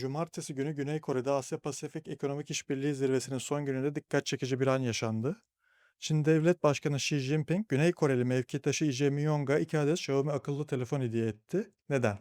Cumartesi günü Güney Kore'de Asya Pasifik Ekonomik İşbirliği Zirvesi'nin son gününde dikkat çekici bir an yaşandı. Çin Devlet Başkanı Xi Jinping, Güney Koreli mevkidaşı Lee Jae-myung'a iki adet Xiaomi akıllı telefon hediye etti. Neden?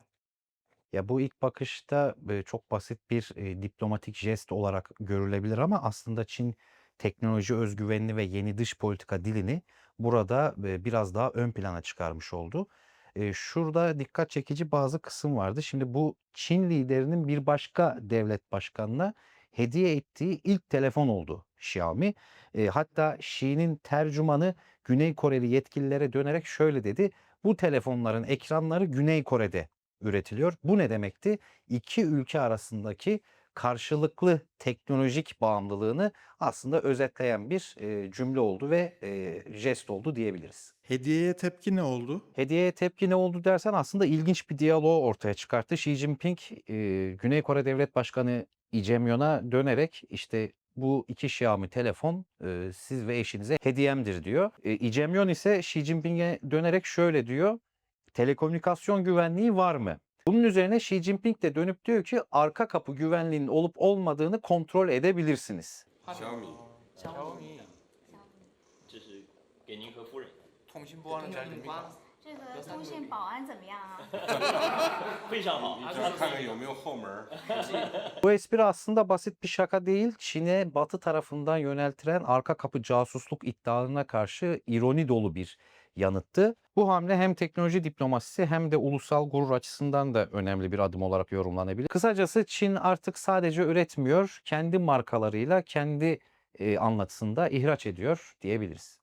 Ya bu ilk bakışta e, çok basit bir e, diplomatik jest olarak görülebilir ama aslında Çin teknoloji özgüvenini ve yeni dış politika dilini burada e, biraz daha ön plana çıkarmış oldu. E, şurada dikkat çekici bazı kısım vardı. Şimdi bu Çin liderinin bir başka devlet başkanına hediye ettiği ilk telefon oldu Xiaomi. Hatta Xi'nin tercümanı Güney Koreli yetkililere dönerek şöyle dedi. Bu telefonların ekranları Güney Kore'de üretiliyor. Bu ne demekti? İki ülke arasındaki karşılıklı teknolojik bağımlılığını aslında özetleyen bir e, cümle oldu ve e, jest oldu diyebiliriz. Hediyeye tepki ne oldu? Hediyeye tepki ne oldu dersen aslında ilginç bir diyaloğu ortaya çıkarttı. Xi Jinping e, Güney Kore Devlet Başkanı Lee Jae-myung'a dönerek işte bu iki Xiaomi telefon e, siz ve eşinize hediyemdir diyor. E, Lee Jae-myung ise Xi Jinping'e dönerek şöyle diyor. Telekomünikasyon güvenliği var mı? Bunun üzerine Xi Jinping de dönüp diyor ki arka kapı güvenliğinin olup olmadığını kontrol edebilirsiniz. Xiaomi. Xiaomi. Bu espri aslında basit bir şaka değil. Çin'e batı tarafından yöneltilen arka kapı casusluk iddialarına karşı ironi dolu bir yanıttı. Bu hamle hem teknoloji diplomasisi hem de ulusal gurur açısından da önemli bir adım olarak yorumlanabilir. Kısacası Çin artık sadece üretmiyor, kendi markalarıyla kendi anlatısında ihraç ediyor diyebiliriz.